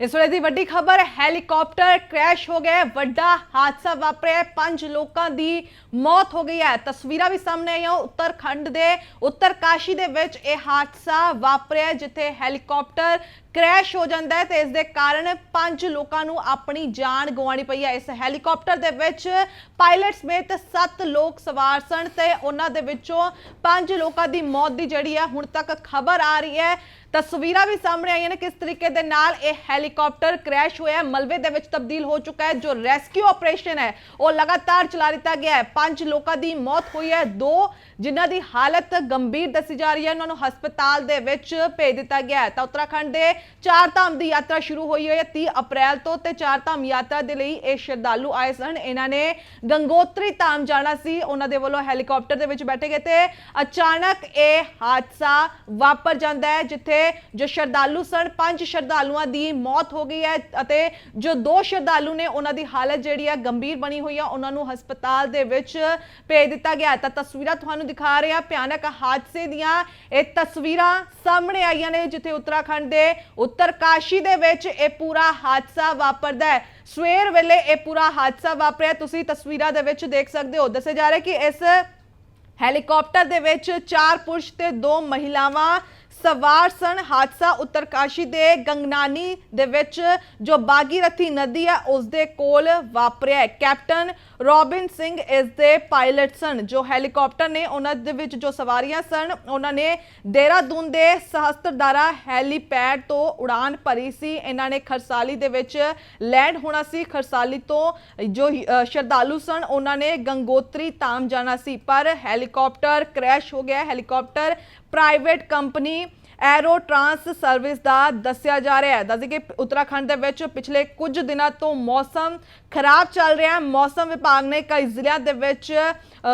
ਇਸ ਵੇਲੇ ਦੀ ਵੱਡੀ ਖਬਰ, ਹੈਲੀਕਾਪਟਰ ਕ੍ਰੈਸ਼ ਹੋ ਗਿਆ ਵੱਡਾ ਹਾਦਸਾ ਵਾਪਰਿਆ ਪੰਜ ਲੋਕਾਂ ਦੀ ਮੌਤ ਹੋ ਗਈ ਹੈ। ਤਸਵੀਰਾਂ ਵੀ ਸਾਹਮਣੇ ਆਈਆਂ, ਉੱਤਰਖੰਡ ਦੇ, ਉੱਤਰਕਾਸ਼ੀ ਦੇ ਵਿੱਚ ਇਹ ਹਾਦਸਾ ਵਾਪਰਿਆ ਜਿੱਥੇ ਹੈਲੀਕਾਪਟਰ ਕ੍ਰੈਸ਼ ਹੋ ਜਾਂਦਾ ਹੈ ਤੇ ਇਸ ਦੇ ਕਾਰਨ ਪੰਜ ਲੋਕਾਂ ਨੂੰ ਆਪਣੀ ਜਾਨ ਗਵਾਉਣੀ ਪਈ ਹੈ। ਇਸ ਹੈਲੀਕਾਪਟਰ ਦੇ ਵਿੱਚ ਪਾਇਲਟ ਸਮੇਤ 7 ਲੋਕ ਸਵਾਰ ਸਨ ਤੇ ਉਹਨਾਂ ਦੇ ਵਿੱਚੋਂ ਪੰਜ ਲੋਕਾਂ ਦੀ ਮੌਤ ਦੀ ਜਿਹੜੀ ਹੈ ਹੁਣ ਤੱਕ ਖਬਰ ਆ ਰਹੀ ਹੈ। ਤਸਵੀਰਾਂ ਵੀ ਸਾਹਮਣੇ ਆਈਆਂ ਨੇ ਕਿਸ ਤਰੀਕੇ ਦੇ ਨਾਲ ਇਹ ਹੈਲੀਕਾਪਟਰ ਕ੍ਰੈਸ਼ ਹੋਇਆ ਹੈ, ਮਲਬੇ ਦੇ ਵਿੱਚ ਤਬਦੀਲ ਹੋ ਚੁੱਕਾ ਹੈ। ਜੋ ਰੈਸਕਿਊ ਆਪਰੇਸ਼ਨ ਹੈ ਉਹ ਲਗਾਤਾਰ ਚਲਾ ਦਿੱਤਾ ਗਿਆ ਹੈ। ਪੰਜ ਲੋਕਾਂ ਦੀ ਮੌਤ ਹੋਈ ਹੈ। ਦੋ ਜਿਨ੍ਹਾਂ ਦੀ ਹਾਲਤ ਗੰਭੀਰ ਦੱਸੀ ਜਾ ਰਹੀ ਹੈ। ਉਹਨਾਂ ਨੂੰ ਹਸਪਤਾਲ ਦੇ ਵਿੱਚ ਭੇਜ ਦਿੱਤਾ ਗਿਆ ਹੈ। ਤਾਂ ਉੱਤਰਾਖੰਡ ਦੇ ਚਾਰ ਧਾਮ ਦੀ ਯਾਤਰਾ ਸ਼ੁਰੂ ਹੋਈ ਹੋਈ ਹੈ 30 ਅਪ੍ਰੈਲ ਤੋਂ ਤੇ ਚਾਰ ਧਾਮ ਯਾਤਰਾ ਦੇ ਲਈ ਇਹ ਸ਼ਰਧਾਲੂ ਆਏ ਸਨ। ਇਹਨਾਂ ਨੇ ਗੰਗੋਤਰੀ ਧਾਮ ਜਾਣਾ ਸੀ। ਉਹਨਾਂ ਦੇ ਵੱਲੋਂ ਹੈਲੀਕਾਪਟਰ ਦੇ ਵਿੱਚ ਬੈਠੇ ਗਏ ਤੇ ਅਚਾਨਕ ਇਹ ਹਾਦਸਾ ਵਾਪਰ ਜਾਂਦਾ ਹੈ, ਜਿੱਥੇ ਜੋ ਸ਼ਰਧਾਲੂ ਸਨ, ਪੰਜ ਸ਼ਰਧਾਲੂਆਂ ਦੀ ਮੌਤ ਹੋ ਗਈ ਹੈ ਅਤੇ ਜੋ ਦੋ ਸ਼ਰਧਾਲੂ ਨੇ, ਉਹਨਾਂ ਦੀ ਹਾਲਤ ਜਿਹੜੀ ਹੈ ਗੰਭੀਰ ਬਣੀ ਹੋਈ ਹੈ। ਉਹਨਾਂ ਨੂੰ ਹਸਪਤਾਲ ਦੇ ਵਿੱਚ ਭੇਜ ਦਿੱਤਾ ਗਿਆ ਤਾਂ ਤਸਵੀਰਾਂ ਤੁਹਾਨੂੰ ਦਿਖਾ ਰਹੇ ਹਾਂ। ਭਿਆਨਕ ਹਾਦਸੇ ਦੀਆਂ ਇਹ ਤਸਵੀਰਾਂ ਸਾਹਮਣੇ ਆਈਆਂ ਨੇ, ਜਿੱਥੇ ਉੱਤਰਾਖੰਡ ਦੇ ਉੱਤਰਕਾਸ਼ੀ ਦੇ ਵਿੱਚ ਇਹ ਪੂਰਾ ਹਾਦਸਾ ਵਾਪਰਦਾ ਹੈ। ਸਵੇਰ ਵੇਲੇ ਇਹ ਪੂਰਾ ਹਾਦਸਾ ਵਾਪਰਿਆ। ਤੁਸੀਂ ਤਸਵੀਰਾਂ ਦੇ ਵਿੱਚ ਦੇਖ ਸਕਦੇ ਹੋ। ਦੱਸਿਆ ਜਾ ਰਿਹਾ ਕਿ ਇਸ ਹੈਲੀਕਾਪਟਰ ਦੇ ਵਿੱਚ ਚਾਰ ਪੁਰਸ਼ ਤੇ ਦੋ ਮਹਿਲਾਵਾਂ ਸਵਾਰ ਸਨ। ਹਾਦਸਾ ਉੱਤਰਕਾਸ਼ੀ ਦੇ ਗੰਗਨਾਨੀ ਦੇ ਵਿੱਚ ਜੋ ਬਾਗੀਰਥੀ ਨਦੀ ਹੈ ਉਸ ਦੇ ਕੋਲ ਵਾਪਰਿਆ ਕੈਪਟਨ ਰੋਬਿਨ ਸਿੰਘ ਇਸ ਦੇ ਪਾਇਲਟ ਸਨ, ਜੋ ਹੈਲੀਕਾਪਟਰ ਨੇ ਉਹਨਾਂ ਦੇ ਵਿੱਚ ਜੋ ਸਵਾਰੀਆਂ ਸਨ, ਉਹਨਾਂ ਨੇ ਦੇਹਰਾਦੂਨ ਦੇ ਸਹਸਤਰਦਾਰਾ ਹੈਲੀਪੈਡ ਤੋਂ ਉਡਾਨ ਭਰੀ ਸੀ। ਇਹਨਾਂ ਨੇ ਖਰਸਾਲੀ ਦੇ ਵਿੱਚ ਲੈਂਡ ਹੋਣਾ ਸੀ। ਖਰਸਾਲੀ ਤੋਂ ਜੋ ਸ਼ਰਧਾਲੂ ਸਨ, ਉਹਨਾਂ ਨੇ ਗੰਗੋਤਰੀ ਧਾਮ ਜਾਣਾ ਸੀ। ਪਰ ਹੈਲੀਕਾਪਟਰ ਕ੍ਰੈਸ਼ ਹੋ ਗਿਆ। Helicopter private company Aero Trans Service ਦਾ ਦੱਸਿਆ ਜਾ ਰਿਹਾ ਹੈ। ਦੱਸਦੇ ਕਿ ਉੱਤਰਾਖੰਡ ਦੇ ਵਿੱਚ ਪਿਛਲੇ ਕੁਝ ਦਿਨਾਂ ਤੋਂ ਮੌਸਮ ਖਰਾਬ ਚੱਲ ਰਿਹਾ ਹੈ। ਮੌਸਮ ਵਿਭਾਗ ਨੇ ਕਈ ਜ਼ਿਲ੍ਹਿਆਂ ਦੇ ਵਿੱਚ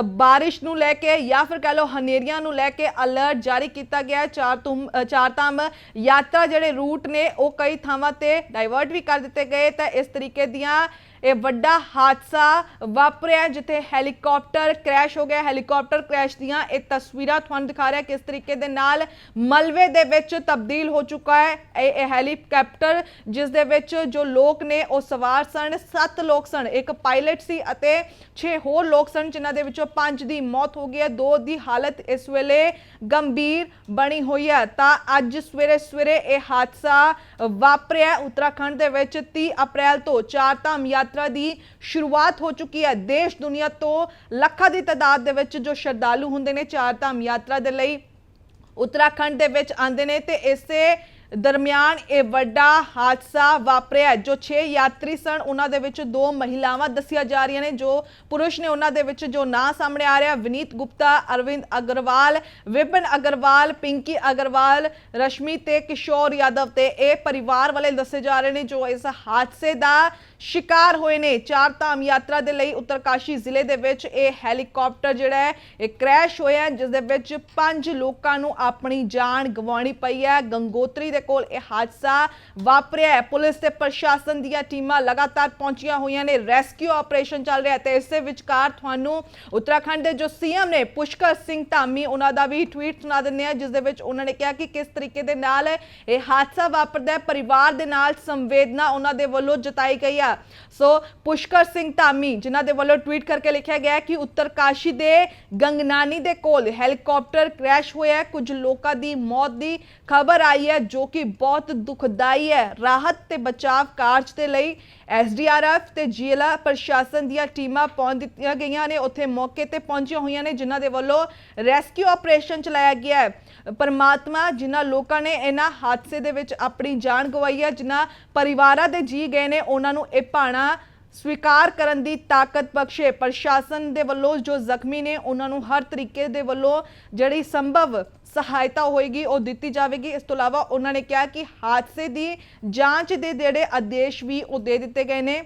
ਬਾਰਿਸ਼ ਨੂੰ ਲੈ ਕੇ ਜਾਂ ਫਿਰ ਕਹ ਲਓ ਹਨੇਰੀਆਂ ਨੂੰ ਲੈ ਕੇ ਅਲਰਟ ਜਾਰੀ ਕੀਤਾ ਗਿਆ ਹੈ। ਚਾਰ ਤੁਮ ਚਾਰ ਧਾਮ ਯਾਤਰਾ ਜਿਹੜੇ ਰੂਟ ਨੇ, ਉਹ ਕਈ ਥਾਵਾਂ ਤੇ ਡਾਈਵਰਟ ਵੀ ਕਰ ਦਿੱਤੇ ਗਏ। ਤਾਂ ਇਸ ਤਰੀਕੇ ਦੀਆਂ ਇਹ ਵੱਡਾ ਹਾਦਸਾ ਵਾਪਰਿਆ ਜਿੱਥੇ ਹੈਲੀਕਾਪਟਰ ਕ੍ਰੈਸ਼ ਹੋ ਗਿਆ। ਹੈਲੀਕਾਪਟਰ ਕ੍ਰੈਸ਼ ਦੀਆਂ ਇਹ ਤਸਵੀਰਾਂ ਤੁਹਾਨੂੰ ਦਿਖਾ ਰਿਹਾ ਕਿਸ ਤਰੀਕੇ ਦੇ ਨਾਲ ਮਲਵੇ ਦੇ ਵਿੱਚ ਤਬਦੀਲ ਹੋ ਚੁੱਕਾ ਹੈ। ਇਹ ਹੈਲੀਕਾਪਟਰ ਜਿਸ ਦੇ ਵਿੱਚ ਜੋ ਲੋਕ ਨੇ, ਉਹ ਸਵਾਰ ਸਨ। 7 ਲੋਕ ਸਨ। ਇੱਕ ਪਾਇਲਟ ਸੀ ਅਤੇ 6 ਹੋਰ ਲੋਕ ਸਨ ਜਿਨ੍ਹਾਂ ਦੇ ਵਿੱਚੋਂ 5 ਦੀ ਮੌਤ ਹੋ ਗਈ ਹੈ। ਦੋ ਦੀ ਹਾਲਤ ਇਸ ਵੇਲੇ ਗੰਭੀਰ ਬਣੀ ਹੋਈ ਹੈ। ਤਾਂ ਅੱਜ ਸਵੇਰੇ ਸਵੇਰੇ ਇਹ ਹਾਦਸਾ ਵਾਪਰਿਆ। ਉੱਤਰਾਖੰਡ ਦੇ ਵਿੱਚ 30 ਅਪ੍ਰੈਲ ਤੋਂ ਚਾਰ ਧਾਮ ਯਾਤਰਾ ਦੀ ਸ਼ੁਰੂਆਤ ਹੋ ਚੁੱਕੀ ਹੈ। ਦੇਸ਼ ਦੁਨੀਆ ਤੋਂ ਲੱਖਾਂ ਦੀ ਤਾਦਾਦ ਦੇ ਵਿੱਚ ਜੋ ਸ਼ਰਧਾਲੂ ਹੁੰਦੇ ਨੇ, ਚਾਰ ਧਾਮ ਯਾਤਰਾ ਦੇ ਲਈ ਉੱਤਰਾਖੰਡ ਦੇ ਵਿੱਚ ਆਉਂਦੇ ਨੇ ਤੇ ਇਸੇ ਦਰਮਿਆਨ ਇਹ ਵੱਡਾ ਹਾਦਸਾ ਵਾਪਰਿਆ ਜੋ 6 ਯਾਤਰੀ ਸਨ। ਉਹਨਾਂ ਦੇ ਵਿੱਚ ਦੋ ਮਹਿਲਾਵਾਂ ਦੱਸੀਆਂ ਜਾ ਰਹੀਆਂ ਨੇ ਜੋ ਪੁਰਸ਼ ਨੇ ਉਹਨਾਂ ਦੇ ਵਿੱਚ ਜੋ ਨਾਂ ਸਾਹਮਣੇ ਆ ਰਿਹਾ ਵਿਨੀਤ ਗੁਪਤਾ ਅਰਵਿੰਦ ਅਗਰਵਾਲ ਵਿਪਨ ਅਗਰਵਾਲ ਪਿੰਕੀ ਅਗਰਵਾਲ ਰਸ਼ਮੀ ਤੇ ਕਿਸ਼ੋਰ ਯਾਦਵ ਤੇ ਇਹ ਪਰਿਵਾਰ ਵਾਲੇ ਦੱਸੇ ਜਾ ਰਹੇ ਨੇ ਜੋ ਇਸ ਹਾਦਸੇ ਦਾ ਸ਼ਿਕਾਰ ਹੋਏ ਨੇ। ਚਾਰ ਧਾਮ ਯਾਤਰਾ ਦੇ ਲਈ ਉੱਤਰਕਾਸ਼ੀ ਜ਼ਿਲ੍ਹੇ ਦੇ ਵਿੱਚ ਇਹ ਹੈਲੀਕਾਪਟਰ ਜਿਹੜਾ ਹੈ ਇਹ ਕ੍ਰੈਸ਼ ਹੋਇਆ ਹੈ, ਜਿਸ ਦੇ ਵਿੱਚ ਪੰਜ ਲੋਕਾਂ ਨੂੰ ਆਪਣੀ ਜਾਨ ਗਵਾਉਣੀ ਪਈ ਹੈ। ਗੰਗੋਤਰੀ ਦੇ ਕੋਲ ਇਹ ਹਾਦਸਾ ਵਾਪਰਿਆ ਹੈ। ਪੁਲਿਸ ਤੇ ਪ੍ਰਸ਼ਾਸਨ ਦੀਆਂ ਟੀਮਾਂ ਲਗਾਤਾਰ ਪਹੁੰਚੀਆਂ ਹੋਈਆਂ ਨੇ। ਰੈਸਕਿਊ ਆਪਰੇਸ਼ਨ ਚੱਲ ਰਿਹਾ ਹੈ ਤੇ ਇਸੇ ਵਿਚਕਾਰ ਤੁਹਾਨੂੰ ਉੱਤਰਾਖੰਡ ਦੇ ਜੋ ਸੀਐਮ ਨੇ ਪੁਸ਼ਕਰ ਸਿੰਘ ਧਾਮੀ, ਉਹਨਾਂ ਦਾ ਵੀ ਟਵੀਟ ਸੁਣਾ ਦਿੰਦੇ ਆ ਜਿਸ ਦੇ ਵਿੱਚ ਉਹਨਾਂ ਨੇ ਕਿਹਾ ਕਿ ਕਿਸ ਤਰੀਕੇ ਦੇ ਨਾਲ ਇਹ ਹਾਦਸਾ ਵਾਪਰਦਾ ਹੈ। ਪਰਿਵਾਰ ਦੇ ਨਾਲ ਸੰਵੇਦਨਾ ਉਹਨਾਂ ਦੇ ਵੱਲੋਂ ਜਤਾਈ ਗਈ ਆ। ਸੋ ਪੁਸ਼ਕਰ ਸਿੰਘ ਧਾਮੀ, ਜਿਨ੍ਹਾਂ ਦੇ ਵੱਲੋਂ ਟਵੀਟ ਕਰਕੇ ਲਿਖਿਆ ਗਿਆ ਹੈ ਕਿ ਉੱਤਰਕਾਸ਼ੀ ਦੇ ਗੰਗਨਾਨੀ ਦੇ ਕੋਲ ਹੈਲੀਕਾਪਟਰ ਕ੍ਰੈਸ਼ ਹੋਇਆ ਹੈ। ਕੁਝ ਲੋਕਾਂ ਦੀ ਮੌਤ ਦੀ ਖਬਰ ਆਈ ਹੈ, ਜੋ ਕਿ ਬਹੁਤ ਦੁਖਦਾਈ ਹੈ। ਰਾਹਤ ਤੇ ਬਚਾਵ ਕਾਰਜ ਦੇ ਲਈ ਐਸਡੀਆਰਐਫ ਤੇ ਜ਼ਿਲ੍ਹਾ ਪ੍ਰਸ਼ਾਸਨ ਦੀਆਂ ਟੀਮਾਂ ਪਹੁੰਚ ਦਿੱਤੀਆਂ ਗਈਆਂ ਨੇ। ਉੱਥੇ ਮੌਕੇ ਤੇ ਪਹੁੰਚੀਆਂ ਹੋਈਆਂ ਨੇ, ਜਿਨ੍ਹਾਂ ਦੇ ਵੱਲੋਂ ਰੈਸਕਿਊ ਆਪਰੇਸ਼ਨ ਚਲਾਇਆ ਗਿਆ ਹੈ। ਪਰਮਾਤਮਾ, ਜਿਨ੍ਹਾਂ ਲੋਕਾਂ ਨੇ ਇਹਨਾਂ ਹਾਦਸੇ ਦੇ ਵਿੱਚ ਆਪਣੀ ਜਾਨ ਗਵਾਈ ਹੈ, ਜਿਨ੍ਹਾਂ ਪਰਿਵਾਰਾਂ ਦੇ ਜੀ ਗਏ ਨੇ, ਉਹਨਾਂ ਨੂੰ ਇਹ ਭਾਣਾ ਸਵੀਕਾਰ ਕਰਨ ਦੀ ਤਾਕਤ ਬਖਸ਼ੇ। ਪ੍ਰਸ਼ਾਸਨ ਦੇ ਵੱਲੋਂ ਜੋ ਜ਼ਖਮੀ ਨੇ, ਉਹਨਾਂ ਨੂੰ ਹਰ ਤਰੀਕੇ ਦੇ ਵੱਲੋਂ ਜਿਹੜੀ ਸੰਭਵ ਸਹਾਇਤਾ ਹੋਏਗੀ, ਉਹ ਦਿੱਤੀ ਜਾਵੇਗੀ। ਇਸ ਤੋਂ ਇਲਾਵਾ ਉਹਨਾਂ ਨੇ ਕਿਹਾ ਕਿ ਹਾਦਸੇ ਦੀ ਜਾਂਚ ਦੇ ਜਿਹੜੇ ਆਦੇਸ਼ ਵੀ ਉਹ ਦੇ ਦਿੱਤੇ ਗਏ ਨੇ।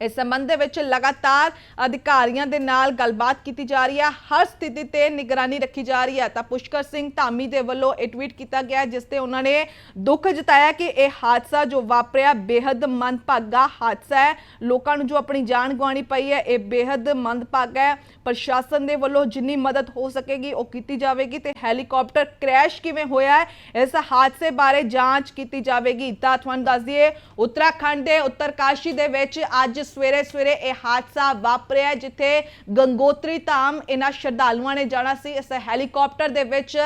ਇਸ ਸੰਬੰਧ ਦੇ ਵਿੱਚ ਲਗਾਤਾਰ ਅਧਿਕਾਰੀਆਂ ਦੇ ਨਾਲ ਗੱਲਬਾਤ ਕੀਤੀ ਜਾ ਰਹੀ ਹੈ। ਹਰ ਸਥਿਤੀ ਤੇ ਨਿਗਰਾਨੀ ਰੱਖੀ ਜਾ ਰਹੀ ਹੈ। ਤਾਂ ਪੁਸ਼ਕਰ ਸਿੰਘ ਧਾਮੀ ਦੇ ਵੱਲੋਂ ਇਹ ਟਵੀਟ ਕੀਤਾ ਗਿਆ, ਜਿਸ ਤੇ ਉਹਨਾਂ ਨੇ ਦੁੱਖ ਜਤਾਇਆ ਕਿ ਇਹ ਹਾਦਸਾ ਜੋ ਵਾਪਰਿਆ ਬੇहद ਮੰਦਭਾਗਾ ਹਾਦਸਾ ਹੈ। ਲੋਕਾਂ ਨੂੰ ਜੋ ਆਪਣੀ ਜਾਨ ਗਵਾਣੀ ਪਈ ਹੈ, ਇਹ ਬੇहद ਮੰਦਭਾਗਾ ਹੈ। ਪ੍ਰਸ਼ਾਸਨ ਦੇ ਵੱਲੋਂ ਜਿੰਨੀ ਮਦਦ ਹੋ ਸਕੇਗੀ, ਉਹ ਕੀਤੀ ਜਾਵੇਗੀ। ਤੇ ਹੈਲੀਕਾਪਟਰ ਕ੍ਰੈਸ਼ ਕਿਵੇਂ ਹੋਇਆ ਹੈ, ਇਸ ਹਾਦਸੇ ਬਾਰੇ ਜਾਂਚ ਕੀਤੀ ਜਾਵੇਗੀ। ਤਾਂ ਤੁਹਾਨੂੰ ਦੱਸ ਦਈਏ, ਉੱਤਰਾਖੰਡ ਦੇ ਉੱਤਰਕਾਸ਼ੀ ਦੇ ਵਿੱਚ ਅੱਜ ਸਵੇਰੇ ਸਵੇਰੇ ਇਹ ਹਾਦਸਾ ਵਾਪਰਿਆ ਜਿੱਥੇ ਗੰਗੋਤਰੀ ਧਾਮ ਇਹਨਾਂ ਸ਼ਰਧਾਲੂਆਂ ਨੇ ਜਾਣਾ ਸੀ। ਇਸ ਹੈਲੀਕਾਪਟਰ ਦੇ ਵਿੱਚ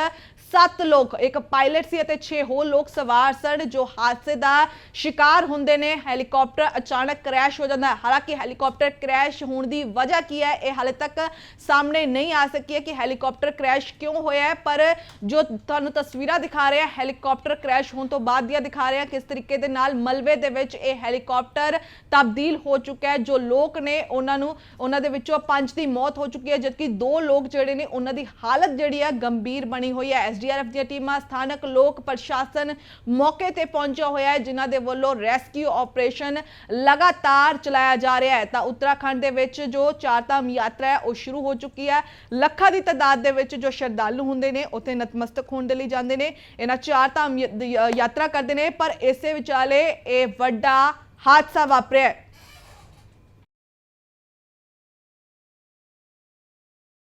ਸੱਤ ਲੋਕ, ਇੱਕ ਪਾਇਲਟ ਸੀ ਅਤੇ 6 ਹੋਰ ਲੋਕ ਸਵਾਰ ਸਨ ਜੋ ਹਾਦਸੇ ਦਾ ਸ਼ਿਕਾਰ ਹੁੰਦੇ ਨੇ। ਹੈਲੀਕਾਪਟਰ ਅਚਾਨਕ ਕ੍ਰੈਸ਼ ਹੋ ਜਾਂਦਾ ਹੈ। ਹਾਲਾਂਕਿ ਹੈਲੀਕਾਪਟਰ ਕ੍ਰੈਸ਼ ਹੋਣ ਦੀ ਵਜ੍ਹਾ ਕੀ ਹੈ, ਇਹ ਹਾਲੇ ਤੱਕ ਸਾਹਮਣੇ ਨਹੀਂ ਆ ਸਕੀ ਹੈ ਕਿ ਹੈਲੀਕਾਪਟਰ ਕ੍ਰੈਸ਼ ਕਿਉਂ ਹੋਇਆ ਹੈ, ਪਰ ਜੋ ਤੁਹਾਨੂੰ ਤਸਵੀਰਾਂ ਦਿਖਾ ਰਿਹਾ, ਹੈਲੀਕਾਪਟਰ ਕ੍ਰੈਸ਼ ਹੋਣ ਤੋਂ ਬਾਅਦ ਦੀਆਂ ਦਿਖਾ ਰਿਹਾ, ਕਿਸ ਤਰੀਕੇ ਦੇ ਨਾਲ ਮਲਬੇ ਦੇ ਵਿੱਚ ਇਹ ਹੈਲੀਕਾਪਟਰ ਤਬਦੀਲ ਹੋ ਚੁੱਕਾ ਹੈ, ਜੋ ਲੋਕ ਨੇ ਉਹਨਾਂ ਨੂੰ, ਉਹਨਾਂ ਦੇ ਵਿੱਚੋਂ ਪੰਜ ਦੀ ਮੌਤ ਹੋ ਚੁੱਕੀ ਹੈ, ਜਦਕਿ ਦੋ ਲੋਕ ਜਿਹੜੇ ਨੇ, ਉਹਨਾਂ ਦੀ ਹਾਲਤ ਜਿਹੜੀ ਹੈ ਗੰਭੀਰ ਬਣੀ ਹੋਈ ਹੈ। ਐਸਡੀਆਰਐਫ ਦੀਆਂ ਟੀਮਾਂ ਸਥਾਨਕ ਲੋਕ ਪ੍ਰਸ਼ਾਸਨ ਮੌਕੇ ਤੇ ਪਹੁੰਚਿਆ ਹੋਇਆ ਹੈ, ਜਿਨ੍ਹਾਂ ਦੇ ਵੱਲੋਂ ਰੈਸਕਿਊ ਆਪਰੇਸ਼ਨ ਲਗਾਤਾਰ ਚਲਾਇਆ ਜਾ ਰਿਹਾ ਹੈ। ਤਾਂ ਉੱਤਰਾਖੰਡ ਦੇ ਵਿੱਚ ਜੋ ਚਾਰਧਾਮ ਯਾਤਰਾ ਹੈ, ਉਹ ਸ਼ੁਰੂ ਹੋ ਚੁੱਕੀ ਹੈ। ਲੱਖਾਂ ਦੀ ਤਾਦਾਦ ਦੇ ਵਿੱਚ ਜੋ ਸ਼ਰਧਾਲੂ ਹੁੰਦੇ ਨੇ, ਉੱਥੇ ਨਤਮਸਤਕ ਹੋਣ ਦੇ ਲਈ ਜਾਂਦੇ ਨੇ। ਇਹਨਾਂ ਚਾਰਧਾਮ ਯ- ਯਾਤਰਾ ਕਰਦੇ ਨੇ, ਪਰ ਇਸੇ ਵਿਚਾਲੇ ਇਹ ਵੱਡਾ ਹਾਦਸਾ ਵਾਪਰਿਆ